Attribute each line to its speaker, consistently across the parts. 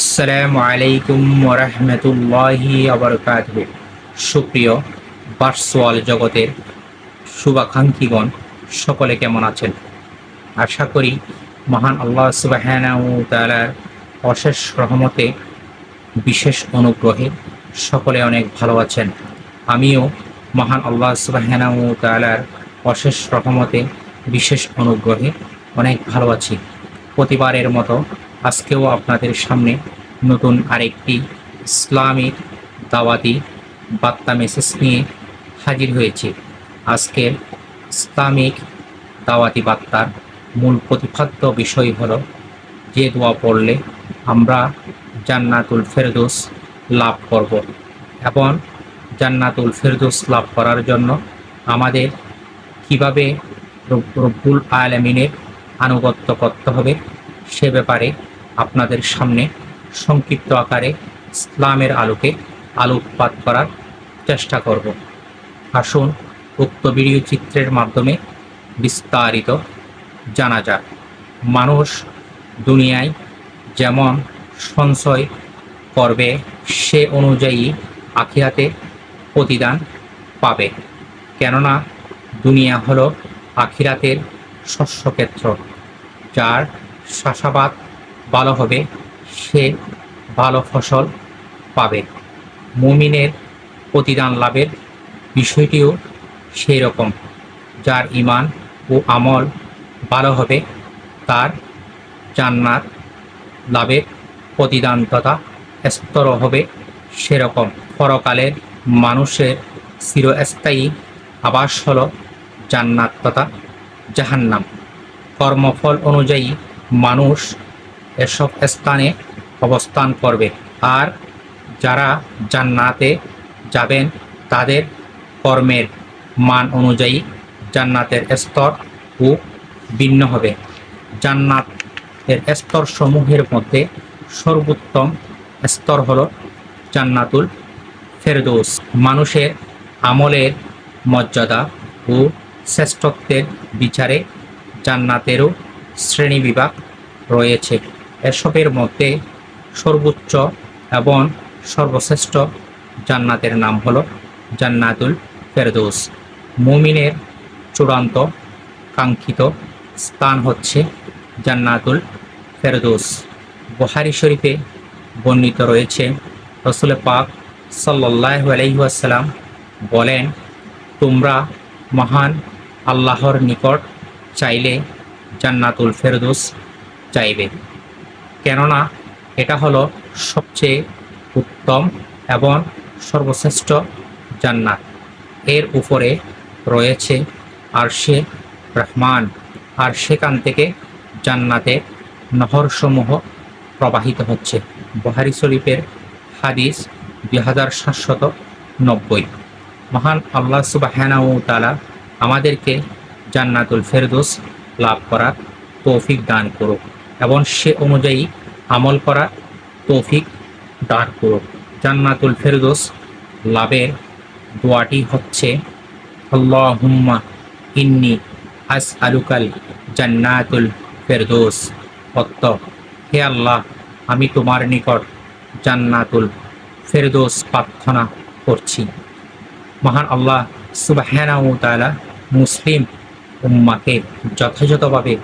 Speaker 1: আসসালামু আলাইকুম ওরহমতুল্লাহি আবরকাত সুপ্রিয় বার্সওয়াল জগতের শুভাকাঙ্ক্ষীগণ, সকলে কেমন আছেন? আশা করি মহান আল্লাহ সুবাহানাউ তালার অশেষ রহমতে, বিশেষ অনুগ্রহে সকলে অনেক ভালো আছেন। আমিও মহান আল্লাহ সুবাহানাউ তালার অশেষ রহমতে, বিশেষ অনুগ্রহে অনেক ভালো আছি। প্রতিবারের মতো আজকেও আপনাদের সামনে নতুন আরেকটি ইসলামিক দাওয়াতি বার্তা মেসেজ নিয়ে হাজির হয়েছি। আজকের ইসলামিক দাওয়াতি বার্তার মূল প্রতিপাদ্য বিষয় হলো, যে দোয়া পড়লে আমরা জান্নাতুল ফেরদোস লাভ করব এবং জান্নাতুল ফেরদোস লাভ করার জন্য আমাদের কীভাবে রব- রব্বুল আলমিনের আনুগত্য করতে হবে সে ব্যাপারে আপনাদের সামনে সংক্ষিপ্ত আকারে ইসলামের আলোকে আলোকপাত করার চেষ্টা করব। আসুন উক্ত ভিডিও চিত্রের মাধ্যমে বিস্তারিত জানা যাক। মানুষ দুনিয়ায় যেমন সঞ্চয় করবে, সে অনুযায়ী আখিরাতে প্রতিদান পাবে। কেননা দুনিয়া হলো আখিরাতের শস্যক্ষেত্র, যার চাষাবাদ ভালো হবে, সে ভালো ফসল পাবে। মুমিনের প্রতিদান লাভের বিষয়টিও সেই রকম যার ইমান ও আমল ভালো হবে, তার জান্নাত লাভের প্রতিদান তথা স্তর হবে সেরকম। পরকালের মানুষের চিরস্থায়ী আবাস হল জান্নাত তথা জাহান্নাম। কর্মফল অনুযায়ী মানুষ এসব স্থানে অবস্থান করবে। আর যারা জান্নাতে যাবেন, তাদের কর্মের মান অনুযায়ী জান্নাতের স্তর ও ভিন্ন হবে। জান্নাত এর স্তর সমূহের মধ্যে সর্বোত্তম স্তর হল জান্নাতুল ফেরদৌস। মানুষের আমলের মর্যাদা ও শ্রেষ্ঠত্বের বিচারে জান্নাতেরও শ্রেণীবিভাগ রয়েছে। এসবের মধ্যে সর্বোচ্চ এবং সর্বশ্রেষ্ঠ জান্নাতের নাম হল জান্নাতুল ফেরদৌস। মুমিনের চূড়ান্ত কাঙ্ক্ষিত স্থান হচ্ছে জান্নাতুল ফেরদৌস। বুহারি শরীফে বর্ণিত রয়েছে, রসুল পাক সাল্লাহ আলহিহাসাল্লাম বলেন, তোমরা মহান আল্লাহর নিকট চাইলে জান্নাতুল ফেরদৌস চাইবে। কেননা এটা হলো সবচেয়ে উত্তম এবং সর্বশ্রেষ্ঠ জান্নাত। এর উপরে রয়েছে আরশে রহমান। আর সেখান থেকে জান্নাতে নহরসমূহ প্রবাহিত হচ্ছে। বহারি শরীফের হাদিস দুই হাজার সাতশত নব্বই। মহান আল্লাহ সুবাহানাউ তালা আমাদেরকে জান্নাতুল ফেরদোস লাভ করার তৌফিক দান করুক। এবং সে অনুযায়ী আমল করা তৌফিক দান করুক। জান্নাতুল ফেরদোস লাভের দোয়াটি হচ্ছে, আল্লাহুম্মা ইন্নি আস আলুকাল জান্নাতুল ফেরদোস। অত্ত হে আল্লাহ, আমি তোমার নিকট জান্নাতুল ফেরদোস প্রার্থনা করছি। মহান আল্লাহ সুবাহানাউ তাআলা মুসলিম উম্মাকে যথাযথভাবে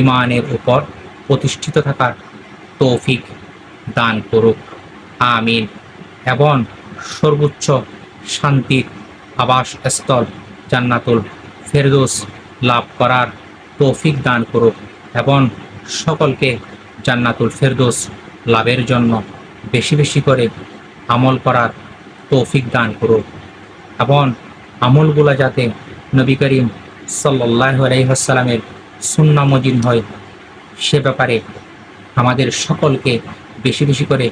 Speaker 1: ইমানের উপর প্রতিষ্ঠিত থাকার তৌফিক দান করুক। আমিন। এবং সর্বোচ্চ শান্তির আবাসস্থল জান্নাতুল ফেরদোস লাভ করার তৌফিক দান করুক এবং সকলকে জান্নাতুল ফেরদোস লাভের জন্য বেশি বেশি করে আমল করার তৌফিক দান করুক। এবং আমলগুলো যাতে নবী করিম সাল্লাহ আলহিহাসাল্লামের সুন্না মজিন হয় সে ব্যাপারে আমাদের সকলকে বেশি বেশি করে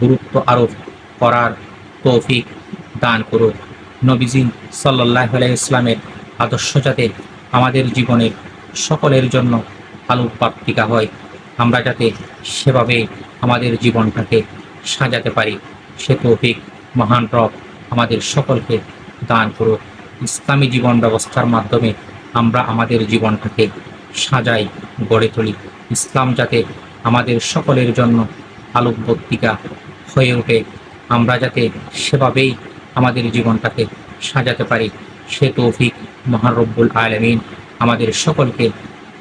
Speaker 1: গুরুত্ব আরোপ করার তৌফিক দান করুক নবীজি সাল্লাহ আলাইসলামের আদর্শ যাতে আমাদের জীবনে সকলের জন্য আলোকপ্রাপ্তিকা হয়, আমরা যাতে সেভাবে আমাদের জীবনটাকে সাজাতে পারি, সে তৌফিক মহান রব আমাদের সকলকে দান করুক। ইসলামী জীবন ব্যবস্থার মাধ্যমে আমরা আমাদের জীবনটাকে সাজাই, গড়ে তুলি। ইসলাম যাতে আমাদের সকলের জন্য আলোকবর্তিকা হয়ে ওঠে, আমরা যাতে সেভাবেই আমাদের জীবনটাকে সাজাতে পারি, সে তৌফিক মহারব্বুল আলমিন আমাদের সকলকে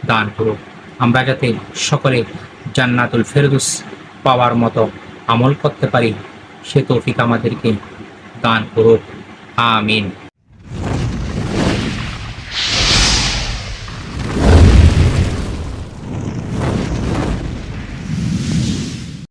Speaker 1: দান করুক। আমরা যাতে সকলে জান্নাতুল ফেরদুস পাওয়ার মতো আমল করতে পারি, সে তৌফিক আমাদেরকে দান করুক। আমিন।